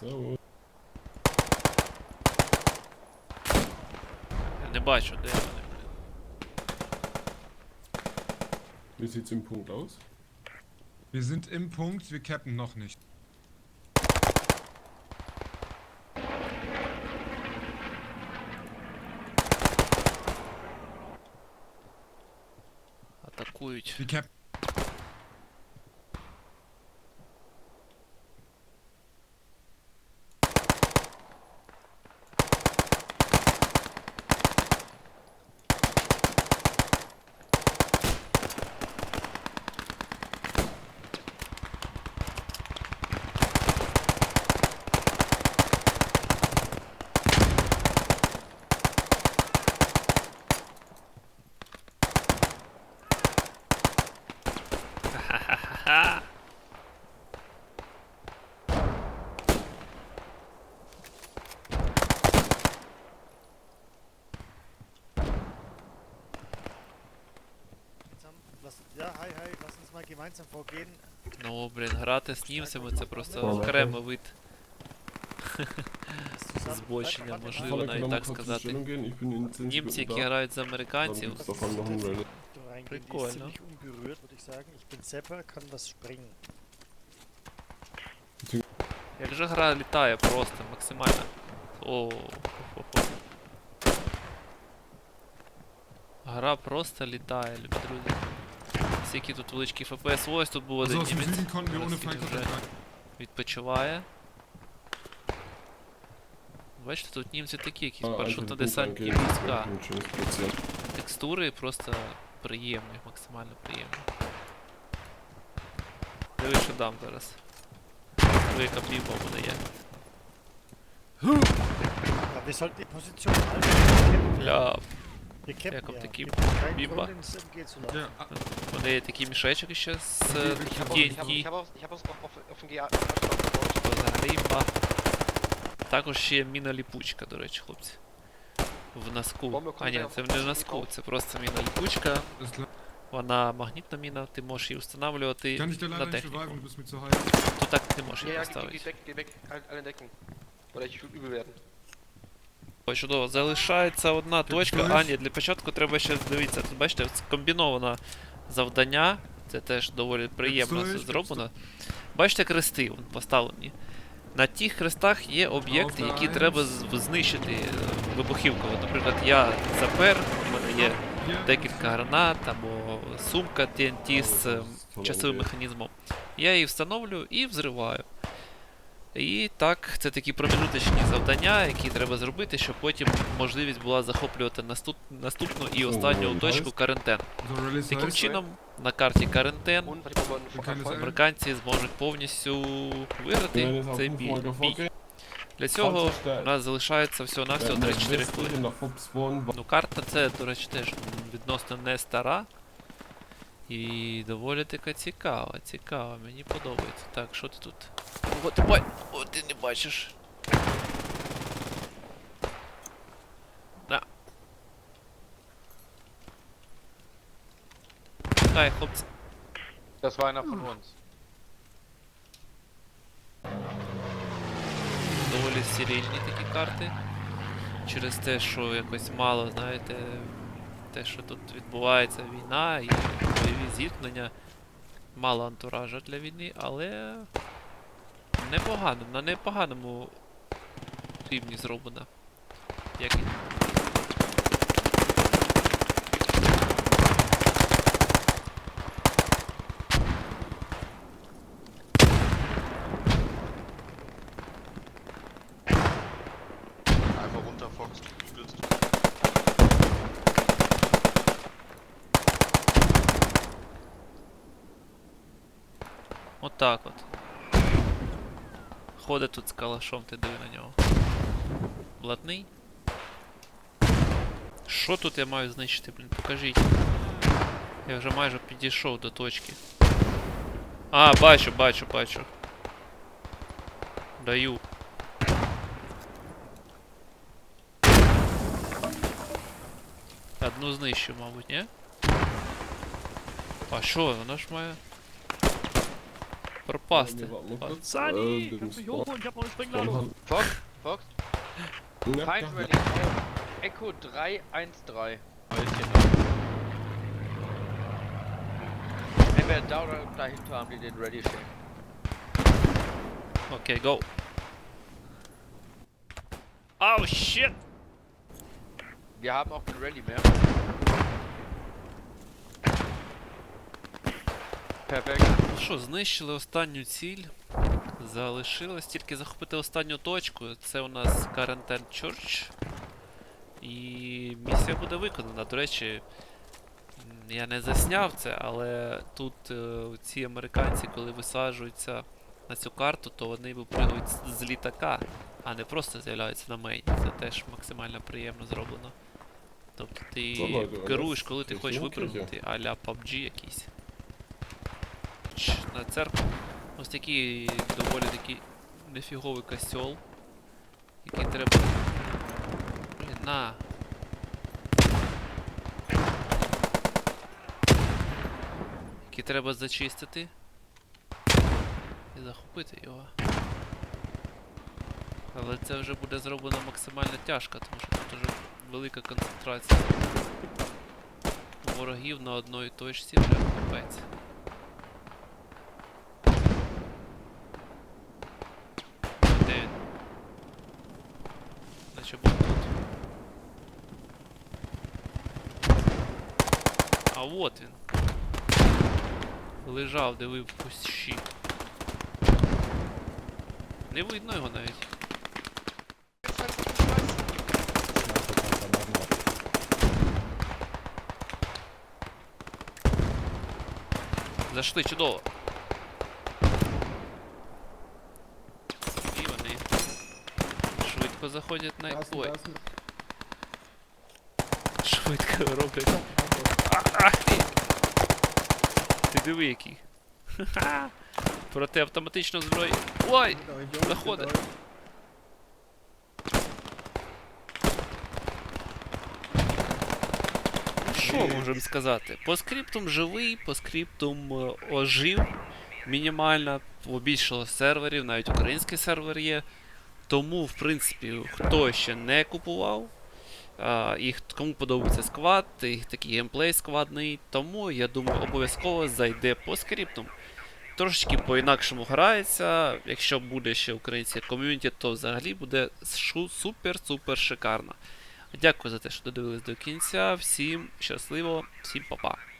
Servus. Я не бачу, де вони, блін. Wie sieht's im Punkt aus? Wir sind im Punkt, wir cappen noch nicht. Атакують. Wir cappen. Gemeinsam vorgehen. Ну, блін, грати з німцями це просто окремий вид Збочення, можливо, навіть так сказати. Stellung gehen. Ich bin in 10 Німці, які грають з американців, Прикольно. як же гра літає просто максимально. О. Гра просто літає, любі друзі. Скільки тут величкий FPS. Ось тут був один німець. Відпочиває. Бачите, тут німці такі якісь парашютно-десантні війська. Текстури просто приємні, максимально приємні. Диви, що дам зараз. Диви, яка бімба буде є. Бля, Laufen. Ja, ah, вони є такі мішечки ще з Ich е, habe ich ich TNT. hab ich hab auf, auf, auf dem GA aufgebaut. Взагалі імба. Також ще є міна ліпучка, до речі, хлопці. В носку. А ні, це не в носку, це просто міна ліпучка. Вона магнітна міна, ти можеш її встановлювати на техніку. Тут так не можеш її поставити. Ой, чудово, залишається одна точка. А, ні, для початку треба ще дивіться. Тут бачите, комбіноване завдання. Це теж доволі приємно все зроблено. Бачите, крести вон поставлені. На тих хрестах є об'єкти, які треба знищити е, вибухівково. Наприклад, я запер, у мене є декілька гранат або сумка TNT з е, часовим механізмом. Я її встановлюю і взриваю. І так, це такі промежуточні завдання, які треба зробити, щоб потім можливість була захоплювати наступ, наступну і останню точку release Таким чином, на карті voll. американці зможуть повністю виграти цей бій. Бій. Для цього у нас залишається всього-навсього werden wir 3-4 хвилини. nach Ну, карта це, до речі, теж відносно не стара. І доволі така цікава, цікава, мені подобається. Так, що ти тут? О, ти ба... О, ти не бачиш. На. Хай, хлопці. Das war einer von uns. доволі серійні такі карти. Через те, що якось мало, знаєте, те, що тут відбувається війна і бойові зіткнення. Мало антуража для війни, але непогано, на непоганому рівні зроблено. Як і Einfach runter, Fox. Du Отак от. Ходить тут з калашом, ти диви на нього. Блатний? Що тут я маю знищити, блін, покажіть. Я вже майже підійшов до точки. А, бачу, бачу, бачу. Даю. Одну знищу, мабуть, ні? А що, вона ж має. Spawn- hochholen? Ich hab noch eine Springladung. Spawn- Fox, Fox, Ja, Feind ja, ready. Echo 313. Entweder da oder dahinter haben die den ready stehen. Окей, go. Ау, shit! Wir haben auch den Rally mehr. Perfekt. Ну що, знищили останню ціль. Залишилось тільки захопити останню точку. Це у нас Карантен Church. І місія буде виконана. До речі, я не засняв це, але тут е, ці американці, коли висаджуються на цю карту, то вони випригують з- літака, а не просто з'являються на мейні. Це теж максимально приємно зроблено. Тобто ти керуєш, коли ти хочеш знімки випрыгнути, а-ля PUBG якийсь. Ч, на церкву. Ось такий доволі такий нефіговий костьол. Який треба. Блін, на. Який треба зачистити. І захопити його. Але це вже буде зроблено максимально тяжко, тому що тут вже велика концентрація ворогів на одній точці вже капець. Де він? Наче був тут. А от він. Лежав, де ви в кущі. Не видно його навіть. Зайшли чудово. І вони швидко заходять на Ой, швидко роблять. Ах ти! Ти диви який. Ха-ха! Проти автоматичної зброї. Ой! Заходить. Ну, Що можемо сказати? По скриптум живий, по скриптум е, ожив мінімально, побільшало серверів, навіть український сервер є. Тому, в принципі, хто ще не купував, а, і кому подобається сквад, і такий геймплей складний, тому я думаю, обов'язково зайде по скриптам. Трошечки по-інакшому грається. Якщо буде ще українське ком'юніті, то взагалі буде супер-супер шикарно. Дякую за те, що додивились до кінця. Всім щасливо, всім па-па.